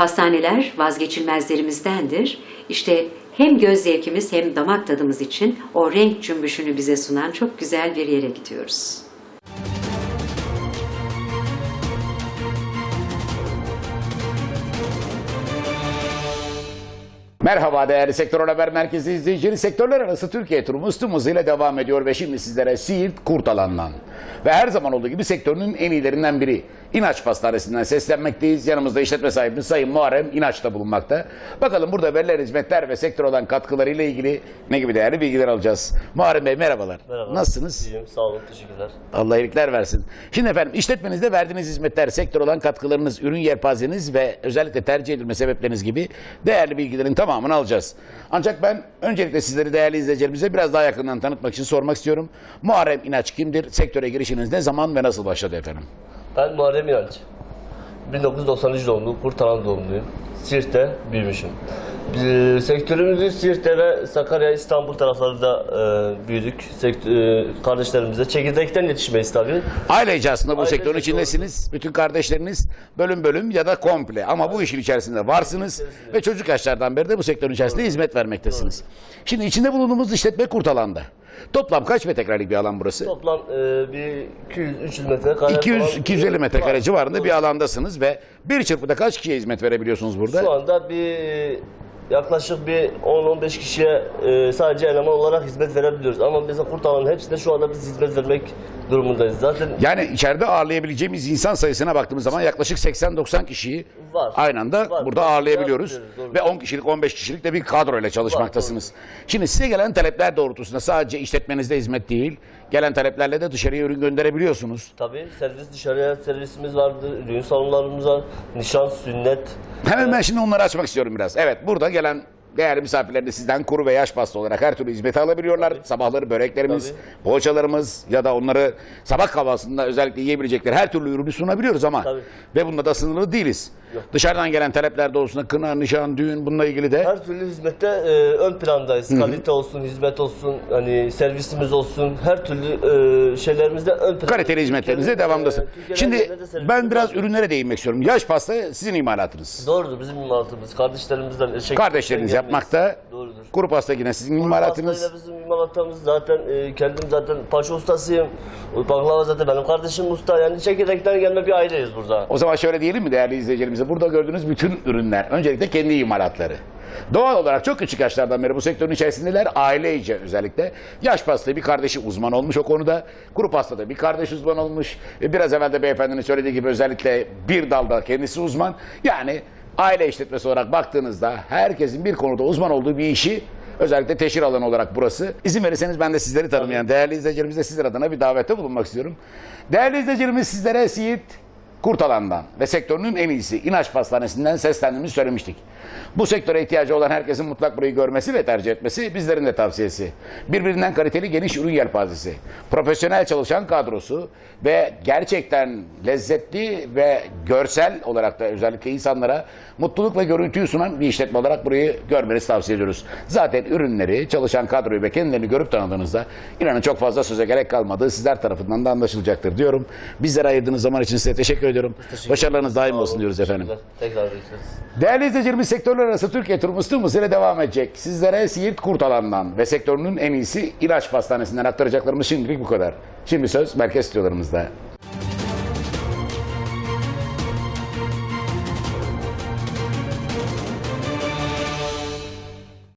Pastaneler vazgeçilmezlerimizdendir. İşte hem göz zevkimiz hem damak tadımız için o renk cümbüşünü bize sunan çok güzel bir yere gidiyoruz. Merhaba değerli Sektör Haber Merkezi izleyicileri. Sektörler arası Türkiye turumuz tüm hızıyla devam ediyor ve şimdi sizlere Siirt Kurtalan'dan ve her zaman olduğu gibi sektörünün en iyilerinden biri İnaç Pastanesi'nden seslenmekteyiz. Yanımızda işletme sahibimiz Sayın Muharrem İnaç'ta bulunmakta. Bakalım burada verilen hizmetler ve sektör olan katkılarıyla ilgili ne gibi değerli bilgiler alacağız. Muharrem Bey merhabalar. Merhaba. Nasılsınız? İyiyim, sağ olun, teşekkürler. Allah iyilikler versin. Şimdi efendim işletmenizde verdiğiniz hizmetler, sektör olan katkılarınız, ürün yelpazeniz ve özellikle tercih edilme sebepleriniz gibi değerli bilgilerin tamamını alacağız. Ancak ben öncelikle sizleri değerli izleyicilerimize biraz daha yakından tanıtmak için sormak istiyorum. Muharrem İnaç kimdir? Sektöre girişiniz ne zaman ve nasıl başladı efendim? Ben Muharrem İnanç. 1993 doğumlu, Kurtalan doğumluyum. Siirt'te büyümüşüm. Ee, sektörümüzü Siirt'te ve Sakarya, İstanbul taraflarında e, büyüdük. Sektör, e, kardeşlerimizle. Çekirdekten yetişmeyiz tabii. Ailece aslında bu Ailece sektörün doğru. içindesiniz. Bütün kardeşleriniz bölüm bölüm ya da komple ama bu işin içerisinde varsınız ve çocuk yaşlardan beri de bu sektörün içerisinde hizmet vermektesiniz. Şimdi içinde bulunduğumuz işletme Kurtalan'da. Toplam kaç metrekarelik bir alan burası? Toplam e, bir 200-300 metrekare 200-250 metrekare var. civarında bir alandasınız ve bir çırpıda kaç kişiye hizmet verebiliyorsunuz burada? Şu anda bir yaklaşık bir 10-15 kişiye e, sadece eleman olarak hizmet verebiliyoruz. Ama mesela Kurtalan'ın hepsine şu anda biz hizmet vermek durumundayız. Zaten Yani içeride ağırlayabileceğimiz insan sayısına baktığımız zaman yaklaşık 80-90 kişiyi Var. aynı anda Var. burada Var. ağırlayabiliyoruz. Doğru. Ve 10 kişilik 15 kişilik de bir kadroyla çalışmaktasınız. Şimdi size gelen talepler doğrultusunda sadece işletmenizde hizmet değil, gelen taleplerle de dışarıya ürün gönderebiliyorsunuz. Tabii servis dışarıya servisimiz vardı, düğün salonlarımız var, nişan, sünnet. Hemen ben şimdi onları açmak istiyorum biraz. Evet burada gelen değerli misafirler de sizden kuru ve yaş pasta olarak her türlü hizmeti alabiliyorlar. Sabahları böreklerimiz, Tabii. poğaçalarımız ya da onları sabah kahvaltısında özellikle yiyebilecekleri her türlü ürünü sunabiliyoruz ama Tabii. ve bunda da sınırlı değiliz. Dışarıdan gelen talepler doğrusunda kına, nişan, düğün bununla ilgili de Her türlü hizmette e, ön plandayız. Kalite olsun, hizmet olsun, hani servisimiz olsun, her türlü e, şeylerimizde ön planda. kaliteli hizmetlerinize Türkiye'nin, devamdasın. e, Türkiye'nin Şimdi genelinde de ben biraz ürünlere değinmek istiyorum. Yaş pasta sizin imalatınız. Doğrudur bizim imalatımız. Kardeşlerimizden. eşek- Kardeşleriniz yapmakta. Doğrudur. Kuru pasta yine sizin imalatınız. Pastayla bizim imalatımız zaten e, kendim zaten paşa ustasıyım. Baklava zaten benim kardeşim usta. Yani çekirdekten gelme bir aileyiz burada. O zaman şöyle diyelim mi değerli izleyicilerimize? Burada gördüğünüz bütün ürünler öncelikle kendi imalatları. Doğal olarak çok küçük yaşlardan beri bu sektörün içerisindeler. Ailece özellikle. Yaş pastayı bir kardeşi uzman olmuş o konuda. Kuru pastada bir kardeş uzman olmuş. E, Biraz evvel de beyefendinin söylediği gibi özellikle bir dalda kendisi uzman. Yani aile işletmesi olarak baktığınızda herkesin bir konuda uzman olduğu bir işi Özellikle teşhir alanı olarak burası. İzin verirseniz ben de sizleri tanımayan değerli izleyicilerimize sizler adına bir davette bulunmak istiyorum. Değerli izleyicilerimiz sizlere Siirt Kurtalan'dan ve sektörünün en iyisi İnaç Pastanesi'nden seslendiğimizi söylemiştik. Bu sektöre ihtiyacı olan herkesin mutlak burayı görmesi ve tercih etmesi bizlerin de tavsiyesi. Birbirinden kaliteli geniş ürün yelpazesi, profesyonel çalışan kadrosu ve gerçekten lezzetli ve görsel olarak da özellikle insanlara mutluluk ve görüntüyü sunan bir işletme olarak burayı görmenizi tavsiye ediyoruz. Zaten ürünleri, çalışan kadroyu ve kendilerini görüp tanıdığınızda inanın çok fazla söze gerek kalmadığı sizler tarafından da anlaşılacaktır diyorum. Bizlere ayırdığınız zaman için size teşekkür ediyorum. Başarılarınız daim olsun diyoruz efendim. Tekrar. Değerli izleyicilerimiz sektörler arası Türkiye turumuz tüm hızıyla devam edecek. Sizlere Siirt Kurtalan'dan ve sektörünün en iyisi İlaç Pastanesi'nden aktaracaklarımız şimdilik bu kadar. Şimdi söz merkez stüdyolarımızda.